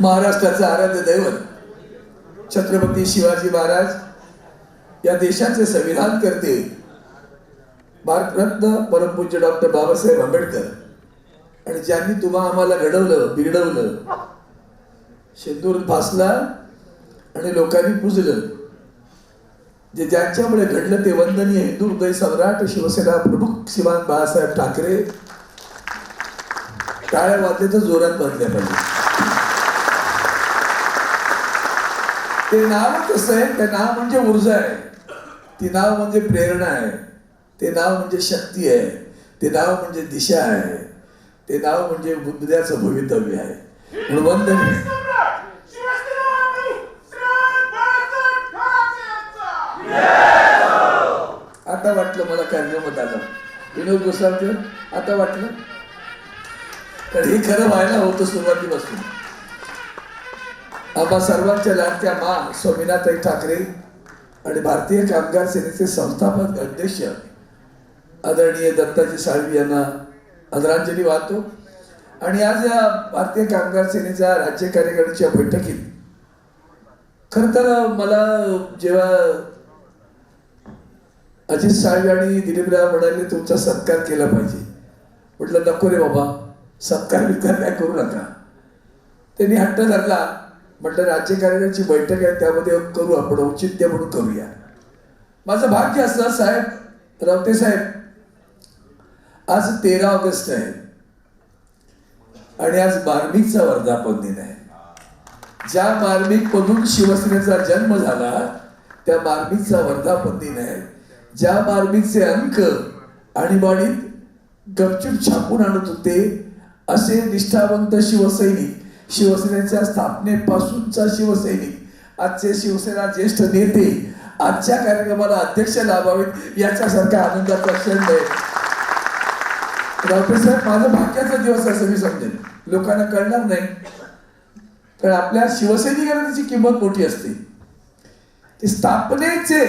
महाराष्ट्राचं आराध्य दैवत छत्रपती शिवाजी महाराज या देशाचे संविधान करते. भारतरत्न परमपूज्य डॉक्टर बाबासाहेब आंबेडकर. आणि ज्यांनी तुम्हा आम्हाला घडवलं बिघडवलं शेंदूर फासला आणि लोकांनी पुजलं जे ज्यांच्यामुळे घडलं ते वंदनीय हिंदू हृदय सम्राट शिवसेना प्रमुख श्रीमान बाळासाहेब ठाकरे. टाळ्या वाजले जोरात वाजल्या पाहिजे. ते नाव कसं आहे? ते नाव म्हणजे ऊर्जा आहे. ती नाव म्हणजे प्रेरणा आहे. ते नाव म्हणजे शक्ती आहे. ते नाव म्हणजे दिशा आहे. ते नाव म्हणजे बुद्धाचं भवितव्य आहे. म्हणून आता वाटलं मला कार्यक्रमात आलं. विनोद गोसावकर आता वाटलं? तर हे खरं व्हायला होतं सुरुवातीपासून. आम्हा सर्वांच्या लाडक्या मा स्वामीनाथाई ठाकरे आणि भारतीय कामगार सेनेचे संस्थापक अध्यक्ष आदरणीय दत्ताजी साळवी यांना आदरांजली वाहतो. आणि आज या भारतीय कामगार सेनेच्या राज्य कार्यकारिणीच्या बैठकीत खर तर मला जेव्हा अजित साळवी आणि दिलीपराव म्हणाले तुमचा सत्कार केला पाहिजे. म्हटलं नको रे बाबा सत्कार विकार काय करू नका. त्यांनी हट्ट धरला. म्हटलं राज्य कार्यालयाची बैठक आहे त्यामध्ये करू आपण औचित्य म्हणून करूया. माझं भाग्य असं साहेब रावते साहेब आज तेरा ऑगस्ट आहे. आणि आज मार्मिकचा वर्धापन दिन आहे. ज्या मार्मिक मधून शिवसेनेचा जन्म झाला त्या मार्मिकचा वर्धापन दिन आहे. ज्या मार्मिकचे अंक आणीबाणीत गपचूप छापून आणत होते असे निष्ठावंत शिवसैनिक शिवसेनेच्या स्थापनेपासूनचा शिवसैनिक आजचे शिवसेना ज्येष्ठ नेते आजच्या कार्यक्रमाला अध्यक्ष लाभावेत याच्यासारखा आनंदाचा क्षण आहे. डॉक्टर साहेब माझं भाग्याचा दिवस असं मी समजेल लोकांना कळणार नाही. तर आपल्या शिवसैनिकांची त्याची किंमत मोठी असते. ते स्थापनेचे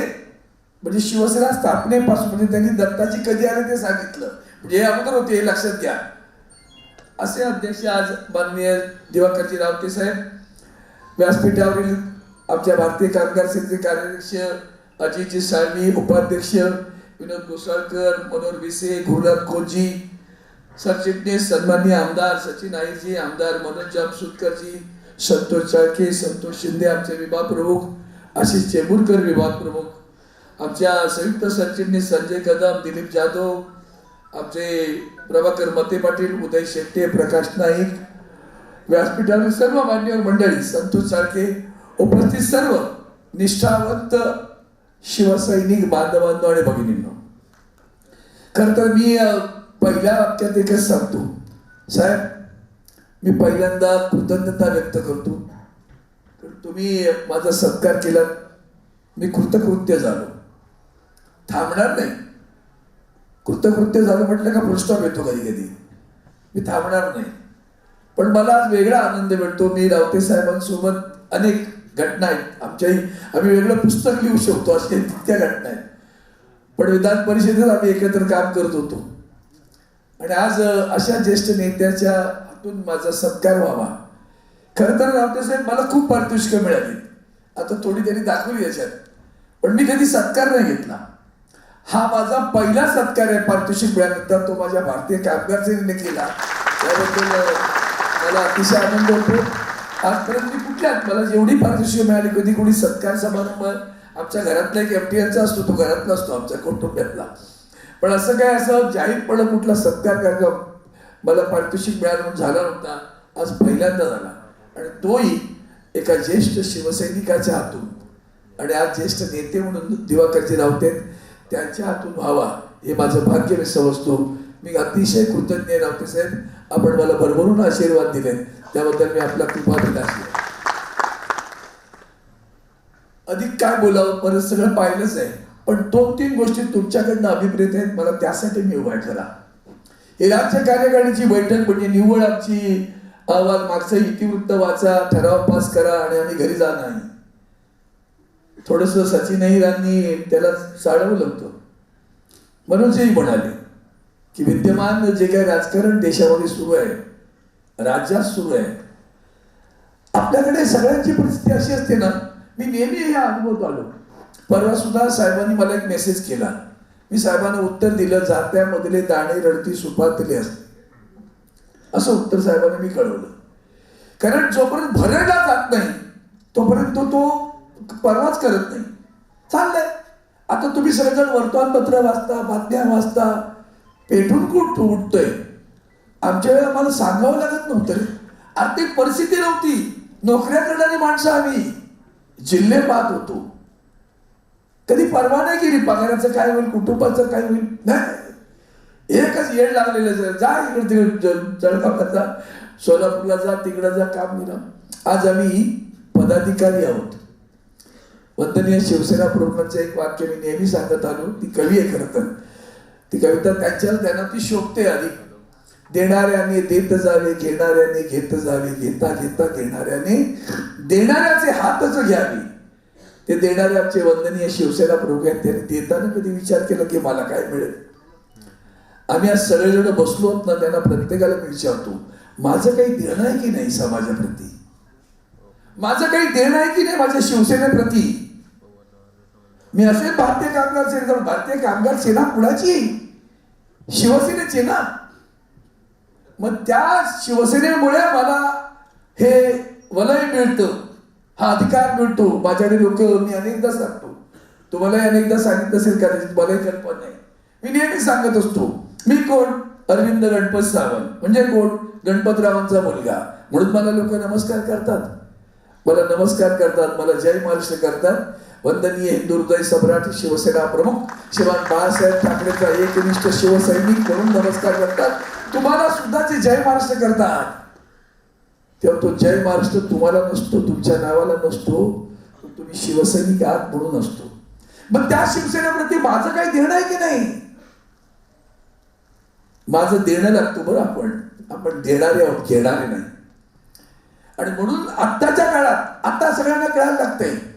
म्हणजे शिवसेना स्थापनेपासून म्हणजे त्यांनी दत्ताजी कधी आले ते सांगितलं. म्हणजे हे अगोदर होते हे लक्षात घ्या. असे अध्यक्ष आज माननीय दिवाकरजी रावते साहेब व्यासपीठावरील आमच्या भारतीय कामगार सेनेचे कार्याध्यक्ष अजितजी साळवी उपाध्यक्ष विनोद गोसाळकर मनोहर विसे गुरुनाथ कोजी सरचिटणीस सन्माननीय आमदार सचिन आईजी आमदार मनोज जामसुतकरजी संतोष चाळके संतोष शिंदे आमचे विभाग प्रमुख आशिष चेंबूरकर विभाग प्रमुख आमच्या संयुक्त सरचिटणीस संजय कदम दिलीप जाधव आमचे प्रभाकर मते पाटील उदय शेट्टे प्रकाश नाईक व्यासपीठावरील सर्व मान्यवर मंडळी संतोष सारखे उपस्थित सर्व निष्ठावंत शिवसैनिक बांधवांनो आणि भगिनींनो. खर तर मी पहिल्या वाक्यात एकच सांगतो. साहेब मी पहिल्यांदा कृतज्ञता व्यक्त करतो. तुम्ही माझा सत्कार केला मी कृतकृत्य झालो. थांबणार नाही. कृतकृत्य झालं म्हटलं का पुरस्कार येतो कधी कधी? मी थांबणार नाही. पण मला आज वेगळा आनंद मिळतो. मी रावते साहेबांसोबत अनेक घटना आहेत. आमच्याही आम्ही वेगळं पुस्तक लिहू शकतो अशा तितक्या घटना आहेत. पण विधान परिषदेत आम्ही एकत्र काम करत होतो. आणि आज अशा ज्येष्ठ नेत्याच्या हातून माझा सत्कार व्हावा. खरं तर रावते साहेब मला खूप पारितोषिकं मिळाली. आता थोडी त्यांनी दाखवली याच्यात. पण मी कधी सत्कार नाही घेतला. हा माझा पहिला सत्कार आहे पारितोषिक मिळाल्यानंतर तो माझ्या भारतीय कामगार सेनेने केला त्याबद्दल मला अतिशय आनंद होतो. आजपर्यंत मी कुठल्यात मला जेवढी पारितोषिक मिळाली कधी कोणी सत्कार समारंभ आमच्या घरातला एक एफटीआरचा असतो तो घरातला असतो आमच्या कुटुंबातला पण असं काय असं जाहीरपणे कुठला सत्कार कार्यक्रम मला पारितोषिक मिळाला म्हणून झाला नव्हता. आज पहिल्यांदा झाला. आणि तोही एका ज्येष्ठ शिवसैनिकाच्या हातून. आणि आज ज्येष्ठ नेते म्हणून दिवाकरजी रावतेत त्यांच्या हातून व्हावा हे माझं भाग्य मी समजतो. मी अतिशय कृतज्ञ आहे रावते साहेब. आपण मला भरभरून आशीर्वाद दिले त्याबद्दल मी आपला कृपा आहे. अधिक काय बोलावं परत सगळं पाहिलंच आहे. पण दोन तीन गोष्टी तुमच्याकडनं अभिप्रेत आहेत मला त्यासाठी मी उभा करा हे राज्य कार्यकारिणीची बैठक म्हणजे निव्वळ आमची अहवाल मागचं इतिवृत्त वाचा ठराव पास करा आणि आम्ही घरी जा नाही. थोडस सचिन अहिरांनी त्याला साडवलं होतं. मनोजही म्हणाले की विद्यमान जे काही राजकारण देशामध्ये सुरू आहे राज्यात सुरू आहे आपल्याकडे सगळ्यांची परिस्थिती अशी असते ना मी नेहमी हे अनुभवत आलो परवा सुद्धा साहेबांनी मला एक मेसेज केला. मी साहेबांना उत्तर दिलं जात्यामधले दाणे रडती सुपातले असते. असं उत्तर साहेबांना मी कळवलं. कारण जोपर्यंत भरडला जात नाही तोपर्यंत तो तो परवाच करत नाही. चाललंय. आता तुम्ही सगळेजण वर्तमानपत्र वाचता बातम्या वाचता पेटून कुठ उठतोय? आमच्या वेळेला आम्हाला सांगावं लागत नव्हतं रे. आर्थिक परिस्थिती नव्हती. नोकऱ्या करणारी माणसं आम्ही. जिल्हे पाहत होतो. कधी परवा नाही केली. पगाराचं काय होईल कुटुंबाचं काय होईल? नाही. एकच येड लागलेलं आहे. जा इकडे तिकडे जळगावला जा. सोलापूरला जा तिकडं जा काम दिलं आज आम्ही पदाधिकारी आहोत. वंदनीय शिवसेना प्रमुखांचं एक वाक्य मी नेहमी सांगत आलो ती कवी आहे खरं तर. ती कविता त्यांच्या त्यांना ती शोभते आधी देणाऱ्याने देत जावे घेणाऱ्याने घेत जावे घेता घेता घेणाऱ्याने देणाऱ्याचे हातच घ्यावे. ते देणारे आमचे वंदनीय शिवसेना प्रमुख आहेत त्यांनी देताना कधी विचार केला की मला काय मिळेल? आम्ही आज सगळेजण बसलो आहोत ना त्यांना प्रत्येकाला मी विचारतो माझं काही देणं आहे की नाही समाजाप्रती? माझं काही देणं आहे की नाही माझ्या शिवसेनेप्रती? मी असे भारतीय कामगार सेना भारतीय कामगार सेना कुणाची शिवसेनेची ना? मग त्या शिवसेनेमुळे मला हे वलय मिळतं. हा अधिकार मिळतो. माझ्याकडे लोक मी अनेकदा सांगतो. तुम्हाला अनेकदा सांगितलं असेल का? मलाही कल्पना नाही. मी नेहमी सांगत असतो. मी कोण? अरविंद गणपत सावंत. म्हणजे कोण? गणपतरावांचा मुलगा. म्हणून मला लोक नमस्कार करतात. मला नमस्कार करतात. मला जय महाराष्ट्र करतात. वंदनीय हिंदू सम्राट शिवसेना प्रमुख शिवान बाळासाहेब ठाकरेचा एकनिष्ठ शिवसैनिक म्हणून नमस्कार करतात. तुम्हाला सुद्धा ते जय महाराष्ट्र करतात. तेव्हा तो जय महाराष्ट्र तुम्हाला नसतो तुमच्या नावाला नसतो. तुम्ही शिवसैनिक आहात म्हणून असतो. मग त्या शिवसेनेप्रती माझं काही देणं आहे की नाही? माझं देणं लागतो बरं आपण. आपण देणारे आहोत घेणारे नाही. आणि म्हणून आत्ताच्या काळात आता सगळ्यांना कळायला लागतंय.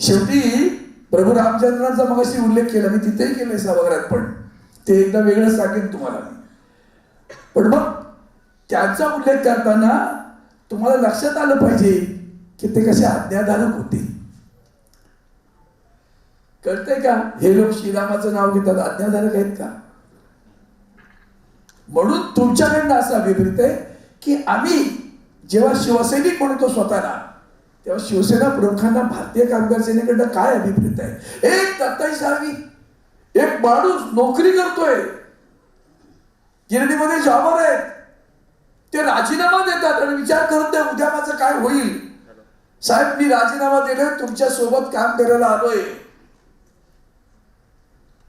शेवटी प्रभू रामचंद्रांचा मगाशी उल्लेख केला मी तिथेही केलाय सभागृहात पण ते एकदा वेगळं सांगेन तुम्हाला पण मग त्यांचा उल्लेख करताना तुम्हाला लक्षात आलं पाहिजे की ते कसे आज्ञाधारक होते. कळतंय का? हे लोक श्रीरामाचं नाव घेतात आज्ञाधारक आहेत का? म्हणून तुमच्याकडनं असं अभिप्रेत आहे की आम्ही जेव्हा शिवसैनिक म्हणतो स्वतःला तेव्हा शिवसेना प्रमुखांना भारतीय कामगार सेनेकडनं काय अभिप्रेत आहे? एक दत्ताई साळवी एक माणूस नोकरी करतोय. गिरणीमध्ये जॉबर आहेत. ते राजीनामा देतात आणि विचार करत नाही उद्या माझं काय होईल? साहेब मी राजीनामा दिले तुमच्यासोबत काम करायला आलोय.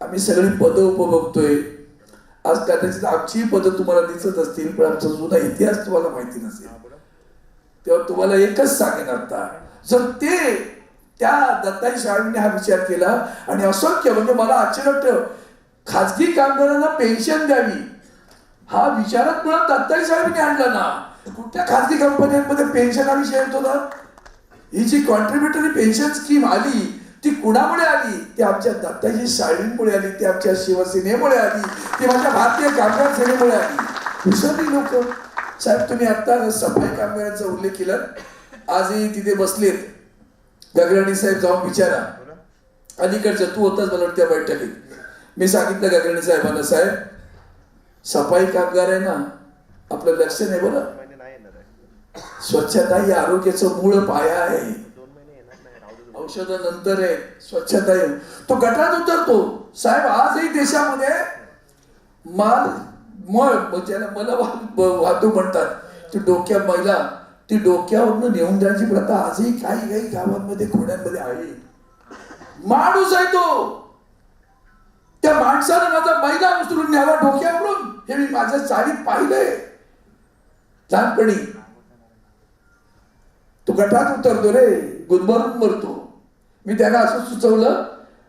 आम्ही सगळी पदं उपभोगतोय. आज कदाचित आमची पदं तुम्हाला दिसत असतील पण आमचा जुना इतिहास तुम्हाला माहिती नसेल. तेव्हा तुम्हाला एकच सांगेन आता. जर ते त्या दत्ताई साहेबांनी हा विचार केला आणि असंख्य म्हणजे मला आश्चर्य वाटतं खाजगी कामगारांना पेन्शन द्यावी. हा विचारात मुळात दत्ताई साहेबांनी आणला ना. कुठल्या खाजगी कंपन्यांमध्ये पेन्शन हा विषय येतो ना ही जी कॉन्ट्रीब्युटरी पेन्शन स्कीम आली ती कुणामुळे आली? ती आमच्या दत्ताजी साळवींमुळे आली ती आमच्या शिवसेनेमुळे आली ती माझ्या भारतीय कामगार सेनेमुळे आली. विसरली लोक. साहेब तुम्ही आता सफाई कामगारांचा उल्लेख केला. आजही तिथे बसलेत. गगराणी साहेब जाऊन विचारा. अलीकडच्या तू होताच मला त्या बैठकीत. मी सांगितलं गगराणी साहेबांना साहेब सफाई कामगार आहे ना आपलं लक्ष नाही बरं. नाही येणार स्वच्छता ही आरोग्याचं मूळ पाया आहे. दोन महिने येणार नाही औषध नंतर आहे स्वच्छता आहे. तो गटात उतरतो. साहेब आजही देशामध्ये माल मळ म्हणजे ज्याला मला वाहतूक म्हणतात. ती डोक्या महिला ती डोक्यावरनं नेऊन जायची प्रथा आजही काही काही गावांमध्ये खोड्यांमध्ये आहे. माणूस आहे तो. त्या माणसानं माझा मैदा उचलून न्यावा डोक्यावरून. हे मी माझ्या चाळीत पाहिलंय. लहानपणी. तो गटात उतरतो रे. गुदमरून मरतो. मी त्याला असं सुचवलं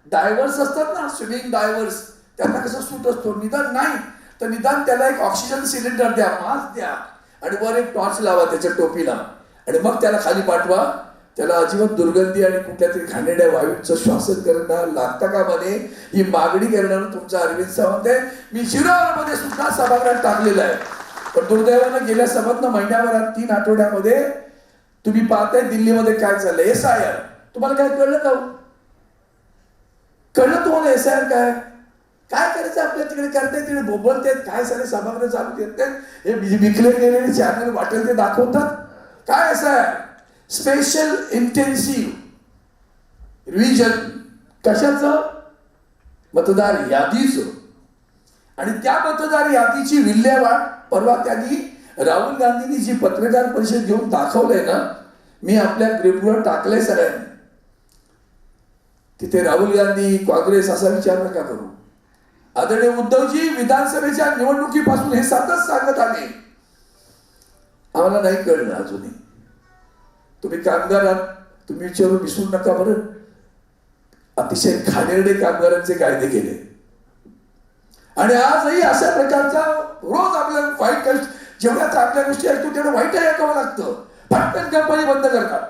डायव्हर्स असतात ना स्विमिंग डायव्हर्स त्यांना कसं सूट असतो? निदान नाही. तर निदान त्याला एक ऑक्सिजन सिलेंडर द्या मास्क द्या. आणि वर एक टॉर्च लावा त्याच्या टोपीला. आणि मग त्याला खाली पाठवा. त्याला अजिबात दुर्गंधी आणि कुठल्या तरी घाणेड्या वायूचं श्वासन करणं लागता का म्हणे? ही मागणी करणार तुमचा अरविंद सावंत आहे. मी शिरोमध्ये सुद्धा सभागृहात टाकलेलं आहे. पण दुर्दैवानं गेल्या सभातनं महिन्याभरात तीन आठवड्यामध्ये तुम्ही पाहताय दिल्लीमध्ये काय चाललंय एस आय आर तुम्हाला काय कळलं का हो? कळलं तुम्हाला एस आय आर काय? काय करायचं आपल्या तिकडे? करताय तिकडे बोबलतायत काय सारे सभागृह चालू देत हे विकले गेलेले चॅनल वाटेल ते दाखवतात. काय असं आहे? स्पेशल इंटेन्सिव्ह रिव्हिजन कशाचं? मतदार यादीचं. आणि त्या मतदार यादीची विल्हेवाट परवा त्यांनी राहुल गांधींनी जी पत्रकार परिषद घेऊन दाखवलंय ना मी आपल्या ग्रुपवर टाकलंय सगळ्यांनी. तिथे राहुल गांधी काँग्रेस असा विचार नका करू. आदरणीय उद्धवजी विधानसभेच्या निवडणुकीपासून हे सतत सांगत आले. आम्हाला नाही कळलं अजूनही. तुम्ही कामगारात तुम्ही विचारून विसरू नका बरं. अतिशय खाणेरडे कामगारांचे कायदे केले. आणि आजही अशा प्रकारचा रोज आपल्याला वाईट गोष्ट जेवढ्या चांगल्या गोष्टी ऐकतो तेवढं वाईट ऐकावं लागतं. फटकन कंपनी बंद करतात.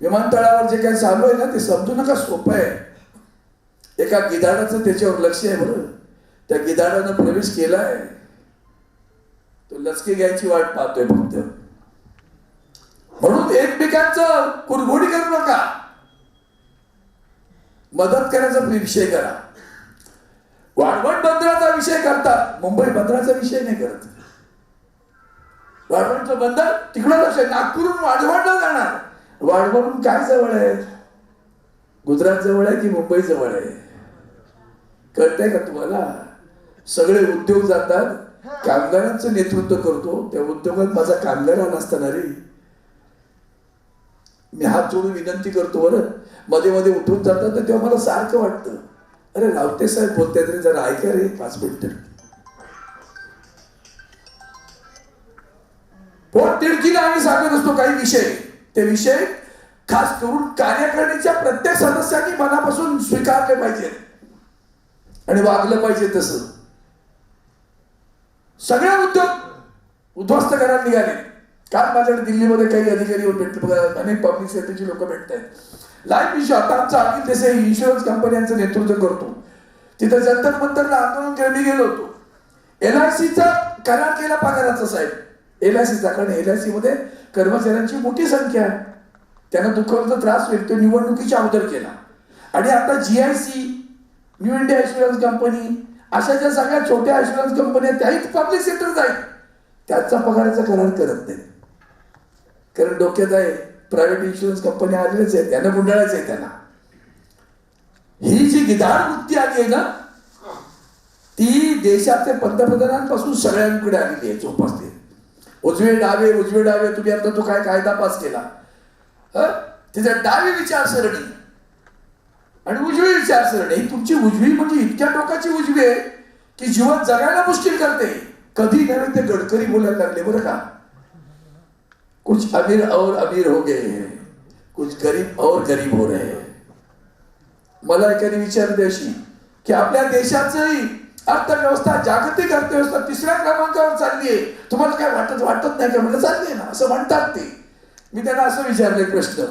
विमानतळावर जे काही चालू आहे ना ते समजू नका सोपं आहे. एका गिधाडाचं त्याच्यावर लक्ष आहे बरं त्या गिधाडानं प्रवेश केलाय. तो लचके घ्यायची वाट पाहतोय फक्त. म्हणून एकमेकांचं कुरघोडी करू नका. मदत करायचा विषय करा. वाढवण बंदराचा विषय करतात. मुंबई बंदराचा विषय नाही करत. वाढवणचं बंदर तिकडं लक्ष आहे. वाढवणला जाणार. वाढवणून काय जवळ आहे? गुजरात जवळ आहे की मुंबई जवळ आहे? कळतंय का तुम्हाला? सगळे उद्योग जातात कामगारांचं नेतृत्व करतो त्या उद्योगात माझा कामगार हा नसताना रे. मी हात जोडून विनंती करतो बरं. मध्ये मध्ये उठून जातात तर तेव्हा मला सारखं वाटतं. अरे रावते साहेब बोलताय तरी जरा ऐका रे पाच मिनिटं. पोट तिडकीला आम्ही सांगत असतो काही विषय. ते विषय खास करून कार्यकारिणीच्या प्रत्येक सदस्यांनी मनापासून स्वीकारले पाहिजेत. आणि वागलं पाहिजे तसं. सगळे उद्योग उद्ध्वस्त करायला निघाले. काल माझ्याकडे दिल्लीमध्ये काही अधिकारी भेटले अनेक पब्लिक सेक्टरची लोक भेटत आहेत लाईफ इन्शुरन्स आता आमचा अनिल देसाई इन्शुरन्स कंपन्यांचं नेतृत्व करतो. तिथं जंतर मंतरला आंदोलन केलं मी गेलो होतो. एल आय सीचा करार केला पगाराचा साहेब. एल आय सीचा कारण एल आय सी मध्ये कर्मचाऱ्यांची मोठी संख्या आहे. त्यांना दुःखाचा त्रास होईल तो निवडणुकीच्या अगोदर केला. आणि आता G I C new India insurance company अशा ज्या सगळ्या छोट्या इन्शुरन्स कंपन्या त्याही पब्लिक सेक्टर आहेत. त्यांचा पगाराचा करार करत नाही कारण डोक्यात आहे प्रायव्हेट इन्शुरन्स कंपन्या आलेल्याच आहेत त्यांना गुंडाळायचं आहे त्यांना ही जी गिधाड वृत्ती आली आहे ना ती देशाच्या पंतप्रधानांपासून सगळ्यांकडे आलेली आहे जोपासते उजवे डावे उजवे डावे तुम्ही आता तो काय कायदा पास केला? हं? डावे डावी विचारसरणी. आणि उजवी विचारसरणी ही तुमची उजवी म्हणजे इतक्या टोकाची उजवी आहे की जीवन जगायला मुश्किल करते. कधी नव्हे ते गडकरी बोलायला लागले बरं का? कुछ अमीर और अमीर हो गए हैं. कुछ गरीब और गरीब हो रहे हैं. मला एकाने विचारले अशी की आपल्या देशाचंही अर्थव्यवस्था जागतिक अर्थव्यवस्था तिसऱ्या क्रमांकावर चालली आहे. तुम्हाला काय वाटत वाटत नाही का? म्हणजे चालली आहे ना असं म्हणतात ते. मी त्यांना असं विचारले प्रश्न.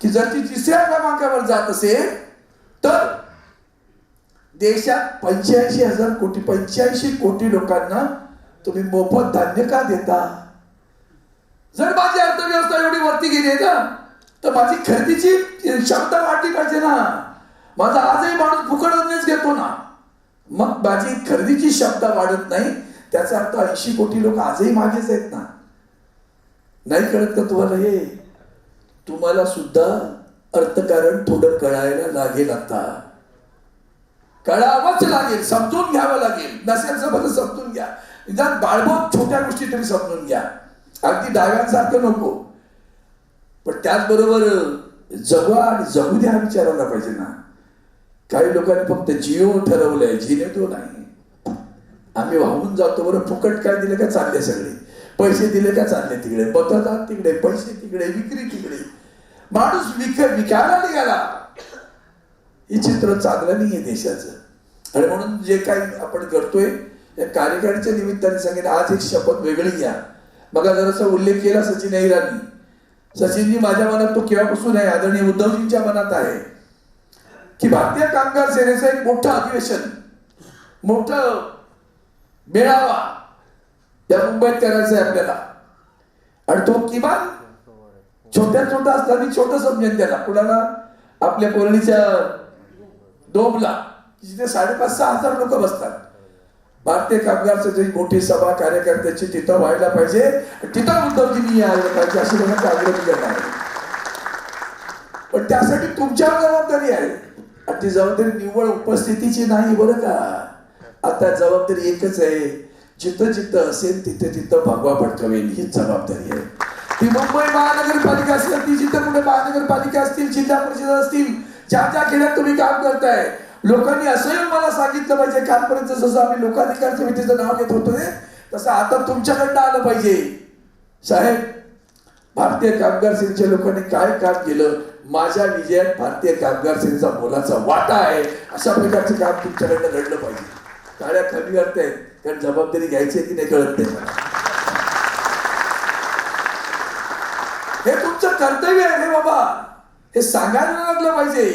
की जर ती तिसऱ्या क्रमांकावर जात असेल तर देशात पंच्याऐंशी हजार कोटी पंच्याऐंशी कोटी लोकांना तुम्ही मोफत धान्य का देता? जर माझी अर्थव्यवस्था एवढी वरती गेली ना तर माझी खरेदीची क्षमता वाढली पाहिजे ना. माझा आजही माणूस फुकटच घेतो ना. मग माझी खरेदीची क्षमता वाढत नाही त्याचा अर्थ ऐंशी कोटी लोक आजही मागेच आहेत ना. नाही कळत का तुम्हाला हे? तुम्हाला सुद्धा अर्थकारण थोडं कळायला लागेल आता. कळावंच लागेल समजून घ्यावं लागेल. नसेल समज समजून घ्या. निदान बाळबोध छोट्या गोष्टी तरी समजून घ्या. अगदी डाव्यांसारखं नको. पण त्याचबरोबर जगवा आणि जगू द्या विचारायला पाहिजे ना. काही लोकांनी फक्त जिओ ठरवलंय जिने तो नाही. आम्ही वाहून जातो बरं फुकट काय दिले का चालले सगळे. पैसे दिले का चालले तिकडे. बदलतात तिकडे पैसे तिकडे विक्री तिकडे. माणूस विक विकायला निघाला. हे चित्र चांगलं नाही आहे देशाचं. आणि म्हणून जे काही आपण करतोय या कार्यकारीच्या निमित्ताने सांगितलं आज एक शपथ वेगळी घ्या. बघा जरासा उल्लेख केला सचिन अहिरांनी. सचिनजी माझ्या मनात तो केव्हापासून आहे? आदरणीय उद्धवजींच्या मनात आहे. की भारतीय कामगार सेनेचं एक मोठं अधिवेशन मोठं मेळावा या मुंबईत करायचं आहे आपल्याला. आणि तो किमान छोट्या छोटा असताना छोट समजेन त्याला. कुणाला? आपल्या कोरणीच्या डोमला जिथे साडेपाच सहा हजार लोक बसतात. भारतीय कामगार सभेची मोठी सभा कार्यकर्त्याची तिथं व्हायला पाहिजे. तिथं उद्धवजींनी यायला पाहिजे अशी लोकांचा आग्रह मी आहे. पण त्यासाठी तुमच्यावर जबाबदारी आहे. आणि ती जबाबदारी निव्वळ उपस्थितीची नाही बरं का? आता जबाबदारी एकच आहे. जिथं जिथं असेल तिथे तिथं भगवा भडकवेल हीच जबाबदारी आहे. ती मुंबई महानगरपालिका असेल ती जिथे कुठे महानगरपालिका असतील जिल्हा परिषद असतील ज्या ज्या खेड्यात तुम्ही काम करताय लोकांनी असंही मला सांगितलं पाहिजे कालपर्यंत जसं आम्ही लोकाधिकार समितीचं नाव घेत होतोय तसं आता तुमच्याकडनं आलं पाहिजे. साहेब भारतीय कामगार सेनेच्या लोकांनी काय काम केलं? माझ्या विजयात भारतीय कामगार सेनेचा मोलाचा वाटा आहे. अशा प्रकारचं काम तुमच्याकडनं घडलं पाहिजे. टाळ्या कमी करतायत कारण जबाबदारी घ्यायची ती की नाही कळत नाही. आमचं कर्तव्य आहे रे बाबा. हे सांगायला लागलं पाहिजे.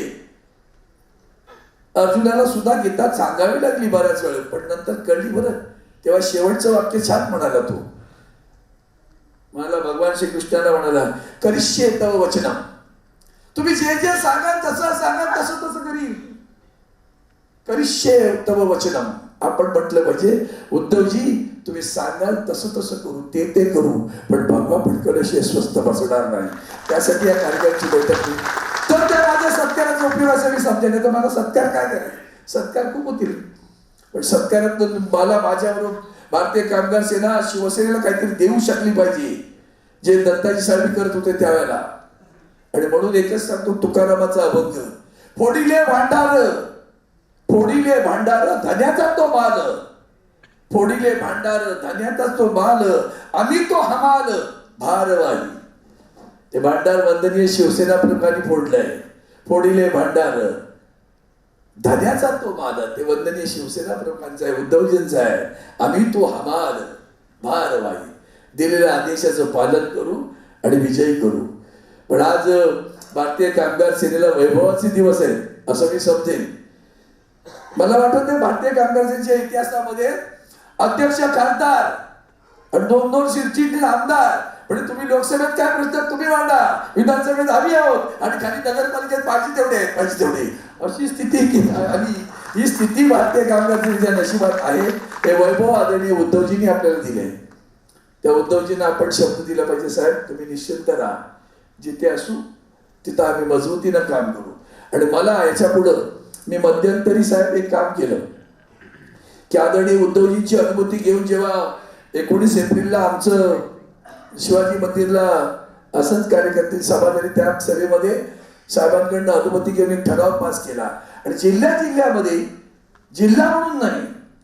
अर्जुनाला सुद्धा गीता सांगावी लागली बऱ्याच वेळ पण नंतर कळली बरं. तेव्हा शेवटचं वाक्य छान म्हणाला तो. मला भगवान श्रीकृष्णाला म्हणाला करिष्ये तव वचना तुम्ही जे जे सांगाल तसं सांगाल तसं तसं करील करिष्ये तव वचनम. आपण म्हटलं पाहिजे उद्धवजी तुम्ही सांगाल तसं तसं करू ते ते करू पण भगवा अशी स्वस्त बसणार नाही. त्यासाठी या कार्यक्रमाची बैठक घेतली. तर त्या माझ्या सत्काराचा उपयोग असं मी समजेल तर मला सत्कार काय करायचं सत्कार खूप होतील. पण सत्कारात मला माझ्याबरोबर भारतीय कामगार सेना शिवसेनेला काहीतरी देऊ शकली पाहिजे जे दत्ताजी साहेब करत होते त्यावेळेला. आणि म्हणून एकच सांगतो तुकारामाचा अभंग फोडिले भांडार फोडिले भांडार धन्याचा तो माल. फोडिले भांडार धान्याचा तो माल आम्ही तो हमाल भारवाही. ते भांडार वंदनीय शिवसेना प्रमुखांनी फोडलंय. फोडिले भांडार. धन्याचा तो माल ते वंदनीय शिवसेना प्रमुखांचा आहे उद्धवजींचा आहे. आम्ही तो हमाल भारवाही. दिलेल्या आदेशाचं पालन करू आणि विजयी करू. पण आज भारतीय कामगार सेनेला वैभवाचे दिवस आहेत असं मी समजेन. मला वाटत नाही भारतीय कामगार सेनेच्या इतिहासामध्ये अध्यक्ष खासदार आणि दोन दोन शिरचिटणीस आमदार. म्हणजे तुम्ही लोकसभेत काय प्रश्न तुम्ही मांडा. विधानसभेत आम्ही आहोत. आणि खाली नगरपालिकेत पाहिजे तेवढे आहेत पाहिजे तेवढे. अशी स्थिती आणि ही स्थिती भारतीय कामगार सेनेच्या नशिबात आहे. हे वैभव आदरणीय उद्धवजींनी आपल्याला दिले त्या उद्धवजींना आपण शब्द दिला पाहिजे साहेब. तुम्ही निश्चिंत राहा. जिथे असू तिथं आम्ही मजबूतीनं काम करू. आणि मला याच्या पुढं मी मध्यंतरी साहेब एक काम केलं. की आदरणीय उद्धवजींची अनुमती घेऊन जेव्हा एकोणीस एप्रिलला आमचं शिवाजी मंदिरला असंच कार्यकर्ते सभा झाली त्या सभेमध्ये साहेबांकडनं अनुमती घेऊन एक ठराव पास केला. आणि जिल्ह्या जिल्ह्यामध्ये जिल्हा म्हणून नाही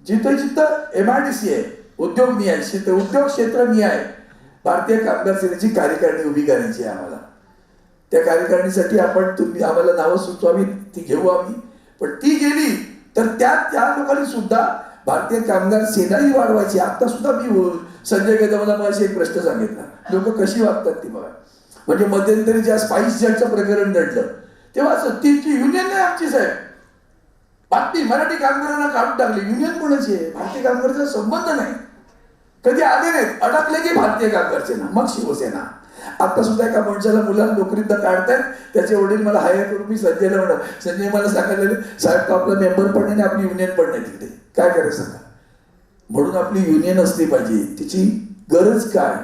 जिथं जिथं एम आय डी सी आहे उद्योग निहाय क्षेत्र उद्योग क्षेत्र निहाय भारतीय कामगार सेनेची कार्यकारिणी उभी करायची आहे आम्हाला. त्या कार्यकारिणीसाठी आपण तुम्ही आम्हाला नावं सुचवावी ती घेऊ आम्ही. पण ती गेली तर त्या त्या लोकांनी सुद्धा भारतीय कामगार सेनाही वाढवायची. आता सुद्धा मी संजय गदमाला माझी एक प्रश्न सांगितला. लोक कशी वागतात ती बघा. म्हणजे मध्यंतरी ज्या स्पाइस जेटचं प्रकरण घडलं तेव्हा असं युनियन नाही आमची साहेब. बातमी मराठी कामगारांना काढून टाकली. युनियन कोणाची आहे? भारतीय कामगारचा संबंध नाही. कधी आले नाहीत. अडकले की भारतीय कामगार सेना मग शिवसेना. आता सुद्धा एका माणसाला मुलाला नोकरीत काढतायत. त्याचे वडील मला हायर करून मी संजयला म्हणा संजय मला सांगायला साहेब तो आपला मेंबर पण नाही आणि आपली युनियन पण नाही तिकडे. काय करायचं सांगा? म्हणून आपली युनियन असली पाहिजे. तिची गरज काय?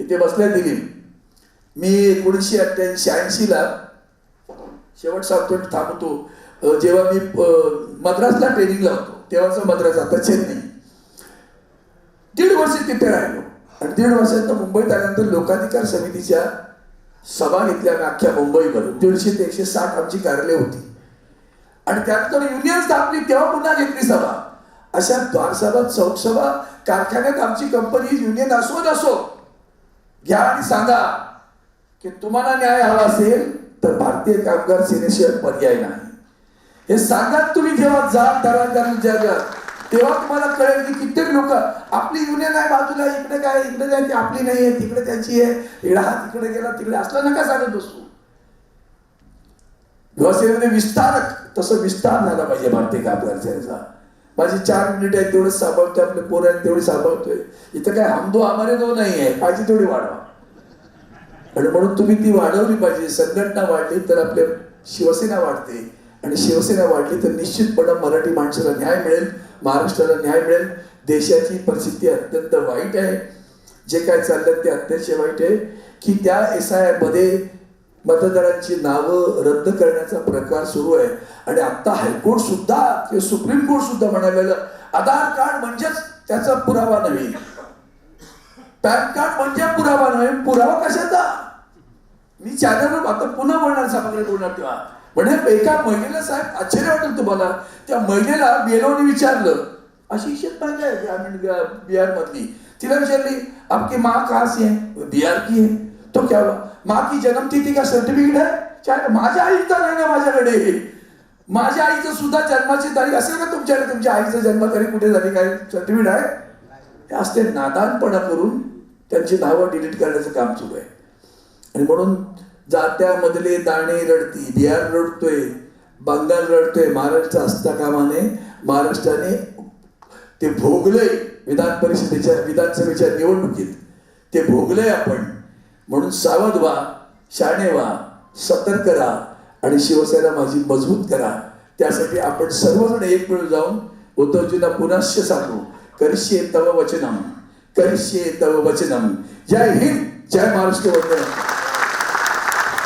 इथे बसल्या दिली मी एकोणीसशे अठ्ठ्याऐंशी ऐंशीला शेवट सांगतो थांबतो. जेव्हा मी मद्रासला ट्रेनिंग लावतो तेव्हाच मद्रास आता चेन्नई. दीड वर्ष तिथे राहिलो. आणि दीड वर्षात मुंबईत आल्यानंतर लोकाधिकार समितीच्या सभा घेतल्या अख्ख्या मुंबईवर दीडशे ते एकशे साठ आमची कार्यालय होती. आणि त्यानंतर युनियन स्थापली तेव्हा पुन्हा घेतली सभा. अशा द्वारसभा चौकसभा कारखान्यात आमची कंपनी युनियन असो नसो घ्या आणि सांगा की तुम्हाला न्याय हवा असेल तर भारतीय कामगार सेनेशिवाय पर्याय नाही. हे सांगा तुम्ही जेव्हा जाल दरार जगात तेव्हा तुम्हाला कळेल की कित्येक लोक आपली युनियन आहे बाजूला इकडे काय इकडे काय ती आपली नाही आहे तिकडे त्याची आहे इडा हा तिकडे गेला तिकडे असला नका सांगत बसू. युवासेनेमध्ये विस्तारक तसं विस्तार झाला पाहिजे भारतीय कामगार सेनेचा. माझी चार मिनिट आहेत तेवढं सांभाळतोय आपले पोर आहेत तेवढे सांभाळतोय. इथं काय हमदो आमारे तो नाही आहे पाहिजे तेवढी वाढवा. आणि म्हणून तुम्ही ती वाढवली पाहिजे. संघटना वाढली तर आपल्या शिवसेना वाढते. आणि शिवसेना वाढली तर निश्चितपणे मराठी माणसाला न्याय मिळेल महाराष्ट्राला न्याय मिळेल. देशाची परिस्थिती अत्यंत वाईट आहे. जे काय चाललं ते अत्यंत वाईट आहे. की त्या एस आयमध्ये मतदारांची नावं रद्द करण्याचा प्रकार सुरू आहे. आणि आता हायकोर्ट सुद्धा किंवा सुप्रीम कोर्ट सुद्धा म्हणायला आधार कार्ड म्हणजेच त्याचा पुरावा नव्हे. पॅन कार्ड म्हणजे पुरावा नव्हे पुरावा कशाचा? मी चॅनलवर आता पुन्हा बोलणार सभागृह बोलणार तेव्हा. म्हणजे एका महिलेला साहेब आश्चर्य वाटेल तुम्हाला. त्या महिलेला बेलोने विचारलं. अशी शेत महिला आहे ग्रामीण बिहार मधली. तिला विचारली आपकी माँ कहाँ से है? बिहार की है. तो क्या हुआ माँ की जन्मतिथी का सर्टिफिकेट आहे? चाहे माझ्या आईचा नाही ना माझ्याकडे. माझ्या आईचं सुद्धा जन्माची तारीख असेल का तुमच्याकडे. तुमच्या आईचं जन्मतारीख कुठे झाली? काय सर्टिफिकेट आहे? हे असते नादानपणा करून त्यांची नावं डिलीट करण्याचं काम सुरू आहे. आणि म्हणून जात्यामधले दाणे रडती बिहार रडतोय बंगाल रडतोय महाराष्ट्र असता कामाने महाराष्ट्राने ते भोगलंय विधान परिषदेच्या विधानसभेच्या निवडणुकीत. ते भोगलंय आपण. म्हणून सावध व्हा शाणे व्हा सतर्क राहा आणि शिवसेना माझी मजबूत करा. त्यासाठी आपण सर्वजण एक मिळून जाऊन उद्धवजींना पुनश्च सांगू करिष्ये तव वचनम करिष्ये तव वचनम. जय हिंद जय महाराष्ट्र वंदन